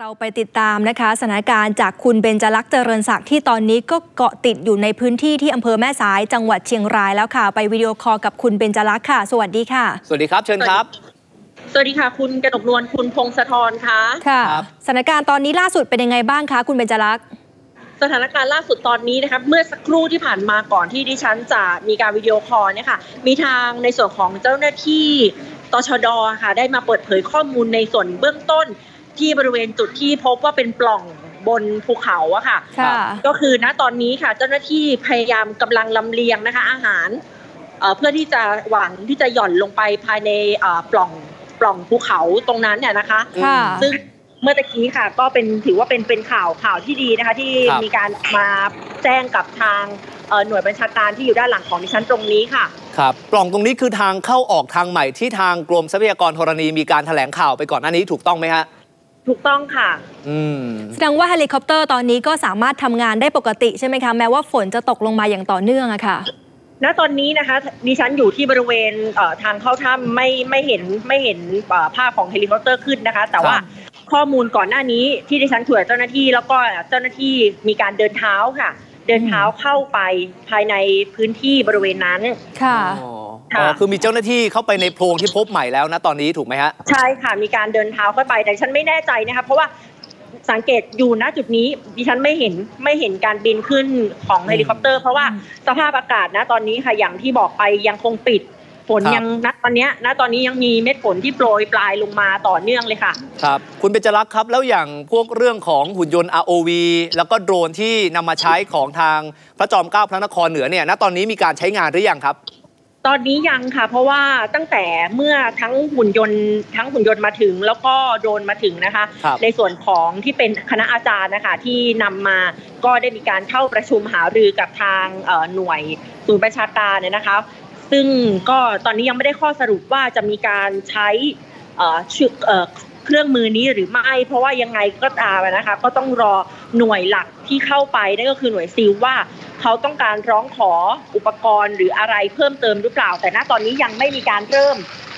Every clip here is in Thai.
เราไปติดตามนะคะสถานการณ์จากคุณเบญจลักษณ์เจริญศักดิ์ที่ตอนนี้ก็เกาะติดอยู่ในพื้นที่ที่อำเภอแม่สายจังหวัดเชียงรายแล้วค่ะ ไปวิดีโอคอลกับคุณเบญจลักษณ์ค่ะ สวัสดีค่ะ สวัสดีครับเชิญครับ สวัสดีค่ะ คุณกนกนวลคุณพงศธรค่ะค่ะครับสถานการณ์ตอนนี้ล่าสุดเป็นยังไงบ้างคะคุณเบญจลักษณ์สถานการณ์ล่าสุดตอนนี้นะครับเมื่อสักครู่ที่ผ่านมาก่อนที่ดิฉันจะมีการวิดีโอคอลเนี่ยค่ะมีทางในส่วนของเจ้าหน้าที่ตชดค่ะได้มาเปิดเผยข้อมูลในส่วนเบื้องต้น ที่บริเวณจุดที่พบว่าเป็นปล่องบนภูเขาอะค่ะค่ะก็คือณตอนนี้ค่ะ เจ้าหน้าที่พยายามกำลังลำเลียงนะคะ อาหารเอ่อเพื่อที่จะหวังที่จะหย่อนลงไปภายในเอ่อปล่องปล่องภูเขาตรงนั้นเนี่ยนะคะค่ะซึ่งเมื่อตะกี้ค่ะ ก็เป็นถือว่าเป็นเป็นข่าวข่าวที่ดีนะคะ ที่ครับมีการมาแจ้งกับทางเอ่อหน่วยบัญชาการที่อยู่ด้านหลังของดิฉันตรงนี้ค่ะครับปล่องตรงนี้คือทางเข้าออกทางใหม่ที่ทางกรมทรัพยากรธรณีมีการแถลงข่าวไปก่อนหน้านี้ถูกต้องไหมฮะ ถูกต้องค่ะอืมแสดงว่าเฮลิคอปเตอร์ตอนนี้ก็สามารถทำงานได้ปกติใช่ไหมคะ แม้ว่าฝนจะตกลงมาอย่างต่อเนื่องอะค่ะณตอนนี้นะคะดิฉันอยู่ที่บริเวณเอ่อทางเข้าถ้ำไม่ไม่เห็นไม่เห็นเอ่อภาพของเฮลิคอปเตอร์ขึ้นนะคะ แต่ว่าครับข้อมูลก่อนหน้านี้ที่ดิฉันคุยกับเจ้าหน้าที่แล้วก็เจ้าหน้าที่มีการเดินเท้าค่ะ เดินเท้าเข้าไปภายในพื้นที่บริเวณนั้นค่ะ อ๋อค่ะอ๋อคือมีเจ้าหน้าที่เข้าไปในโพรงที่พบใหม่แล้วนะตอนนี้ถูกไหมฮะใช่ค่ะมีการเดินเท้าเข้าไปแต่ฉันไม่แน่ใจนะคะเพราะว่าสังเกตอยู่ณจุดนี้ดิฉันไม่เห็นไม่เห็นการบินขึ้นของเฮลิคอปเตอร์ เพราะว่าอืมสภาพอากาศนะตอนนี้ค่ะอย่างที่บอกไปยังคงปิดฝนครับยังณตอนเนี้ยณตอนนี้ยังมีเม็ดฝนที่โปรยปลายลงมาต่อเนื่องเลยค่ะ ครับ คุณเบญจรักษ์ครับ แล้วอย่างพวกเรื่องของหุ่นยนต์ ROV แล้วก็โดรนที่นำมาใช้ของทางพระจอมเกล้าพระนครเหนือเนี่ยณตอนนี้มีการใช้งานหรือยังครับ ตอนนี้ยังค่ะ เพราะว่าตั้งแต่เมื่อทั้งหุ่นยนต์ทั้งหุ่นยนต์มาถึง แล้วก็โดรนมาถึงนะคะครับในส่วนของที่เป็นคณะอาจารย์นะคะที่นำมาก็ได้มีการเข้าประชุมหารือกับทางเอ่อหน่วยศูนย์ประชาการเนี่ยนะคะ ซึ่งก็ตอนนี้ยังไม่ได้ข้อสรุปว่าจะมีการใช้เอ่อชื่อเอ่อเครื่องมือนี้หรือไม่ เพราะว่ายังไงก็ตามนะคะ ก็ต้องรอหน่วยหลักที่เข้าไปนั่นก็คือหน่วยซิลว่า เขาต้องการร้องขออุปกรณ์หรืออะไรเพิ่มเติมหรือเปล่า แต่ณตอนนี้ยังไม่มีการเริ่ม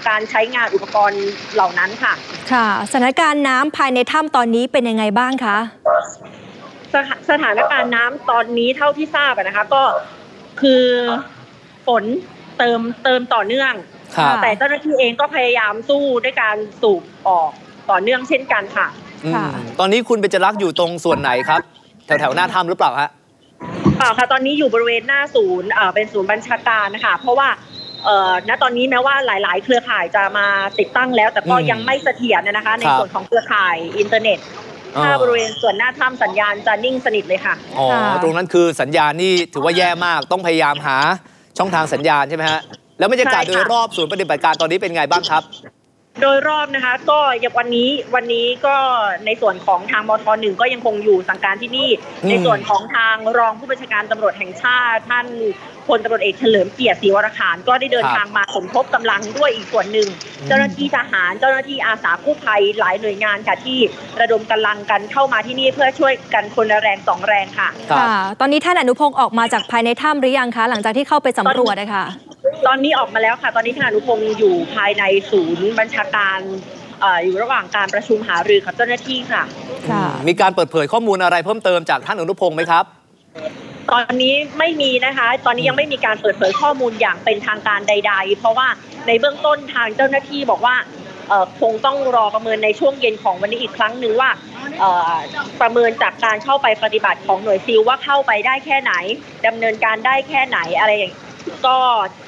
การใช้งานอุปกรณ์เหล่านั้นค่ะ ค่ะสถานการณ์น้ำภายในถ้ำตอนนี้เป็นยังไงบ้างคะสถาสถานการณ์น้ำตอนนี้เท่าที่ทราบอะนะคะ ก็คือฝนเติมเติมต่อเนื่องครับแต่เจ้าหน้าที่เองก็พยายามสู้ด้วยการสูบออกต่อเนื่องเช่นกันค่ะอืมค่ะตอนนี้คุณเบญจรักษ์อยู่ตรงส่วนไหนครับ แถวแถวๆหน้าถ้ำหรือเปล่าฮะ เปล่าค่ะตอนนี้อยู่บริเวณหน้าศูนย์เอ่อเป็นศูนย์บัญชาการนะคะเพราะว่าเอ่อณตอนนี้แม้ว่าหลาย ๆ เครือข่ายจะมาติดตั้งแล้ว แต่ก็อืมยังไม่เสถียรนะคะ ในครับส่วนของเครือข่ายอินเทอร์เน็ตอ๋อถ้าบริเวณส่วนหน้าถ้ำสัญญาณจะนิ่งสนิทเลยค่ะอ๋อค่ะตรงนั้นคือสัญญาณนี่ถือว่าแย่มากต้องพยายามหาช่องทางสัญญาณใช่ไหมฮะแล้วบรรยากาศใช่โดค่ะยรอบศูนย์ปฏิบัติการตอนนี้เป็นไงบ้างครับ โดยรอบนะคะ ก็อย่างวันนี้วันนี้ก็ในส่วนของทางมทหนึ่งก็ยังคงอยู่สังการที่นี่อืมในส่วนของทางรองผู้บัญชาการตำรวจแห่งชาติ ท่านพลตำรวจเอกเฉลิมเกียรติศรีวรขานก็ได้เดินทางมาสมทบกำลังด้วยอีกส่วนหนึ่ง เจ้าหน้าที่ทหารเจ้าหน้าที่อาสากู้ภัยหลายหน่วยงานค่ะที่ระดมกำลังกันเข้ามาที่นี่เพื่อช่วยกันคนละแรงสองแรงค่ะครับค่ะ ตอนนี้ท่านอนุพงศ์ออกมาจากภายในถ้ำหรือยังคะ หลังจากที่เข้าไปสำรวจนะคะ ตอนนี้ออกมาแล้วค่ะ ตอนนี้ทหารอนุพงศ์อยู่ภายในศูนย์บัญชาการเอ่ออยู่ระหว่างการประชุมหารือกับเจ้าหน้าที่ค่ะค่ะ มีการเปิดเผยข้อมูลอะไรเพิ่มเติมจากท่านอนุพงศ์ไหมครับ ตอนนี้ไม่มีนะคะ ตอนนี้ยังไม่มีการเปิดเผยข้อมูลอย่างเป็นทางการใด ๆ เพราะว่าในเบื้องต้นทางเจ้าหน้าที่บอกว่าเอ่อคงต้องรอประเมินในช่วงเย็นของวันนี้อีกครั้งหนึ่งว่าเอ่อประเมินจากการเข้าไปปฏิบัติของหน่วยซิลว่าเข้าไปได้แค่ไหนดำเนินการได้แค่ไหนอะไรอย่าง ก็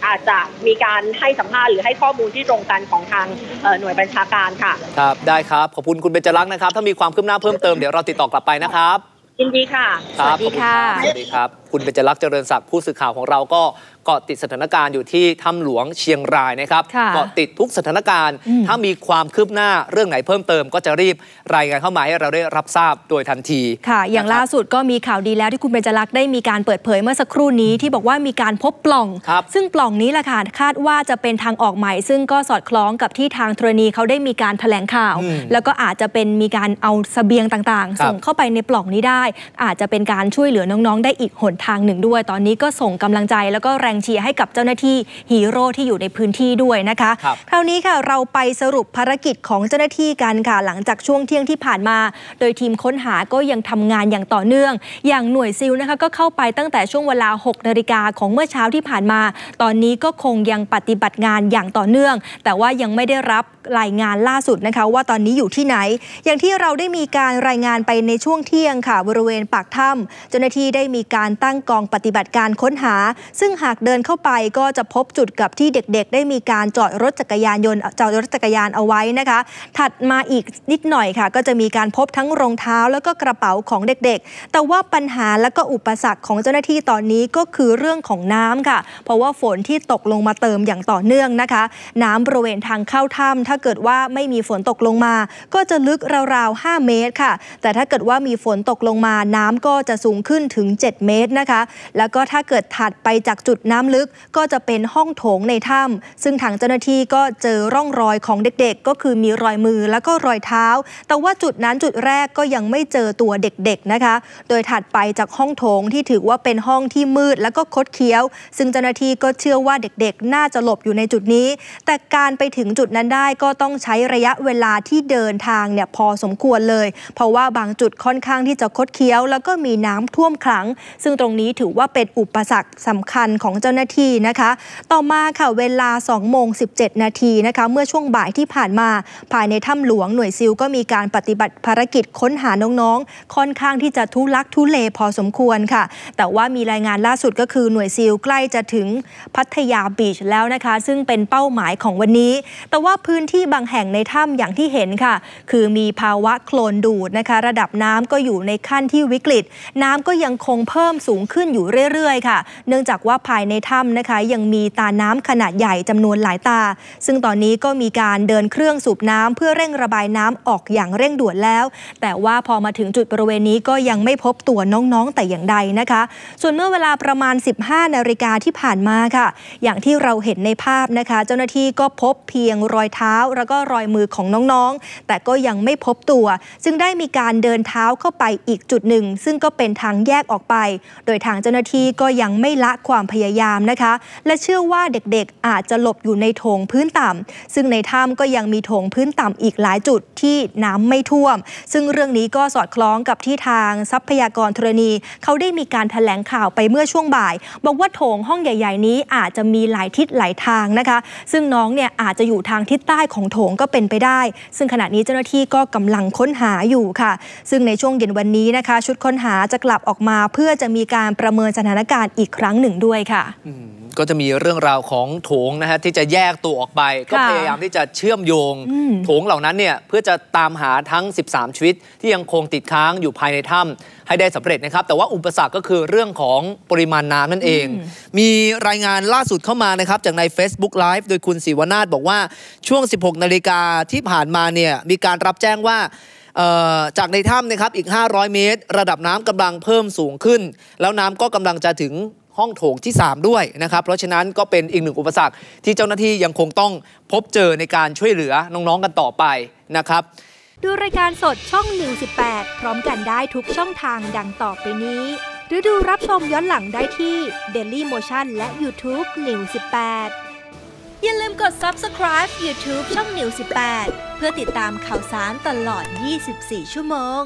อาจจะมีการให้สัมภาษณ์หรือให้ข้อมูลที่ตรงกันของทางเอ่อหน่วยบัญชาการค่ะ ครับ ได้ครับ ขอบคุณคุณเบญจรักษ์นะครับ ถ้ามีความคืบหน้าเพิ่มเติมเดี๋ยวเราติดต่อกลับไปนะครับยินดีค่ะ ครับ สวัสดีค่ะขอบณรับสวัสดีครับคุณเบญจรักษ์เจริญศักดิ์ผู้สื่อข่าวของเราก็เกาะติดสถานการณ์อยู่ที่ถ้ำหลวงเชียงรายนะครับค่ะเกาะติดทุกสถานการณ์อืมถ้ามีความคืบหน้าเรื่องไหนเพิ่มเติม ก็จะรีบรายงานเข้ามาให้เราได้รับทราบโดยทันทีค่ะ อย่างนะครับล่าสุดก็มีข่าวดีแล้วที่คุณเบญจลักษณ์ได้มีการเปิดเผยเมื่อสักครู่นี้ที่บอกว่ามีการพบปล่องครับซึ่งปล่องนี้แหละค่ะคาดว่าจะเป็นทางออกใหม่ ซึ่งก็สอดคล้องกับที่ทางธรณีเขาได้มีการแถลงข่าวอืมแล้วก็อาจจะเป็นมีการเอาเสบียงต่างครับๆส่งเข้าไปในปล่องนี้ได้ อาจจะเป็นการช่วยเหลือน้องๆ ได้อีกหนทางหนึ่งด้วย ตอนนี้ก็ส่งกำลังใจแล้วก็แรงเชียร์ให้กับเจ้าหน้าที่ฮีโร่ที่อยู่ในพื้นที่ด้วยนะคะครับคราวนี้ค่ะเราไปสรุปภารกิจของเจ้าหน้าที่กันค่ะ หลังจากช่วงเที่ยงที่ผ่านมา โดยทีมค้นหาก็ยังทำงานอย่างต่อเนื่อง อย่างหน่วยซิลนะคะก็เข้าไปตั้งแต่ช่วงเวลา6นาฬิกาของเมื่อเช้าที่ผ่านมา ตอนนี้ก็คงยังปฏิบัติงานอย่างต่อเนื่อง แต่ว่ายังไม่ได้รับ รายงานล่าสุดนะคะว่าตอนนี้อยู่ที่ไหน อย่างที่เราได้มีการรายงานไปในช่วงเที่ยงค่ะบริเวณปากถ้ำเจ้าหน้าที่ได้มีการตั้งกองปฏิบัติการค้นหา ซึ่งหากเดินเข้าไปก็จะพบจุดกับที่เด็กๆ ได้มีการจอดรถจักรยานยนต์จอดรถจักรยานเอาไว้นะคะ ถัดมาอีกนิดหน่อยค่ะ ก็จะมีการพบทั้งรองเท้าแล้วก็กระเป๋าของเด็กๆ แต่ว่าปัญหาและก็อุปสรรคของเจ้าหน้าที่ตอนนี้ก็คือเรื่องของน้ำค่ะ เพราะว่าฝนที่ตกลงมาเติมอย่างต่อเนื่องนะคะ น้ำบริเวณทางเข้าถ้ำถ้าเกิดว่าไม่มีฝนตกลงมา ก็จะลึกราวๆ 5 เมตรค่ะ แต่ถ้าเกิดว่ามีฝนตกลงมาน้ำก็จะสูงขึ้นถึง 7 เมตรนะคะ แล้วก็ถ้าเกิดถัดไปจากจุดน้ำลึกก็จะเป็นห้องโถงในถ้ำซึ่งทางเจ้าหน้าที่ก็เจอร่องรอยของเด็กๆ ก็คือมีรอยมือแล้วก็รอยเท้า แต่ว่าจุดนั้นจุดแรกก็ยังไม่เจอตัวเด็กๆนะคะ โดยถัดไปจากห้องโถงที่ถือว่าเป็นห้องที่มืดแล้วก็คดเคี้ยว ซึ่งเจ้าหน้าที่ก็เชื่อว่าเด็กๆ น่าจะหลบอยู่ในจุดนี้ แต่การไปถึงจุดนั้นได้ก็็ต้องใช้ระยะเวลาที่เดินทางเนี่ยพอสมควรเลย เพราะว่าบางจุดค่อนข้างที่จะคดเคี้ยว แล้วก็มีน้ำท่วมขัง ซึ่งตรงนี้ถือว่าเป็นอุปสรรคสำคัญของเจ้าหน้าที่นะคะ ต่อมาค่ะเวลา2โมง17 นาทีนะคะเมื่อช่วงบ่ายที่ผ่านมา ภายในถ้ำหลวงหน่วยซิลก็มีการปฏิบัติภารกิจค้นหาน้องๆ ค่อนข้างที่จะทุลักทุเลพอสมควรค่ะ แต่ว่ามีรายงานล่าสุดก็คือหน่วยซิลใกล้จะถึงพัทยาบีชแล้วนะคะ ซึ่งเป็นเป้าหมายของวันนี้ แต่ว่าพื้นที่บางแห่งในถ้ำอย่างที่เห็นค่ะ คือมีภาวะโคลนดูดนะคะ ระดับน้ำก็อยู่ในขั้นที่วิกฤต น้ำก็ยังคงเพิ่มสูงขึ้นอยู่เรื่อยๆ ค่ะ เนื่องจากว่าภายในถ้ำนะคะ ยังมีตาน้ำขนาดใหญ่จำนวนหลายตา ซึ่งตอนนี้ก็มีการเดินเครื่องสูบน้ำเพื่อเร่งระบายน้ำออกอย่างเร่งด่วนแล้ว แต่ว่าพอมาถึงจุดบริเวณนี้ก็ยังไม่พบตัวน้องๆแต่อย่างใดนะคะ ส่วนเมื่อเวลาประมาณ 15นาฬิกาที่ผ่านมาค่ะ อย่างที่เราเห็นในภาพนะคะ เจ้าหน้าที่ก็พบเพียงรอยเท้าแล้วก็รอยมือของน้องๆ แต่ก็ยังไม่พบตัว จึงได้มีการเดินเท้าเข้าไปอีกจุดหนึ่ง ซึ่งก็เป็นทางแยกออกไป โดยทางเจ้าหน้าที่ก็ยังไม่ละความพยายามนะคะ และเชื่อว่าเด็กๆ อาจจะหลบอยู่ในโถงพื้นต่ำซึ่งในถ้ำก็ยังมีโถงพื้นต่ำอีกหลายจุดที่น้ำไม่ท่วม ซึ่งเรื่องนี้ก็สอดคล้องกับที่ทางทรัพยากรธรณี เขาได้มีการถแถลงข่าวไปเมื่อช่วงบ่าย บอกว่าโถงห้องใหญ่ ๆ นี้อาจจะมีหลายทิศหลายทางนะคะ ซึ่งน้องเนี่ยอาจจะอยู่ทางทิศใต้ของโถงก็เป็นไปได้ ซึ่งขณะนี้เจ้าหน้าที่ก็กำลังค้นหาอยู่ค่ะ ซึ่งในช่วงเย็นวันนี้นะคะ ชุดค้นหาจะกลับออกมาเพื่อจะมีการประเมินสถานการณ์อีกครั้งหนึ่งด้วยค่ะ ก็จะมีเรื่องราวของโถงนะฮะที่จะแยกตัวออกไป ก็ค่ะพยายามที่จะเชื่อมโยงอืมโถงเหล่านั้นเนี่ยเพื่อจะตามหาทั้ง 13 ชีวิต ที่ยังคงติดค้างอยู่ภายในถ้ำให้ได้สำเร็จนะครับ แต่ว่าอุปสรรคก็คือเรื่องของปริมาณน้ำนั่นเอง มีรายงานล่าสุดเข้ามานะครับจากใน Facebook Live โดยคุณศิวนาถบอกว่าช่วง 16 นาฬิกาที่ผ่านมาเนี่ยมีการรับแจ้งว่าเอ่อจากในถ้ำนะครับอีก 500 เมตร ระดับน้ำกำลังเพิ่มสูงขึ้น แล้วน้ำก็กำลังจะถึง ห้องโถงที่ 3 ด้วยนะครับ เพราะฉะนั้นก็เป็นอีกหนึ่งอุปสรรคที่เจ้าหน้าที่ยังคงต้องพบเจอในการช่วยเหลือน้องๆกันต่อไปนะครับ ดูรายการสดช่อง 118 พร้อมกันได้ทุกช่องทางดังต่อไปนี้ หรือดูรับชมย้อนหลังได้ที่ Daily Motion และ YouTube 118 อย่าลืมกด Subscribe YouTube ช่อง118 เพื่อติดตามข่าวสารตลอด 24 ชั่วโมง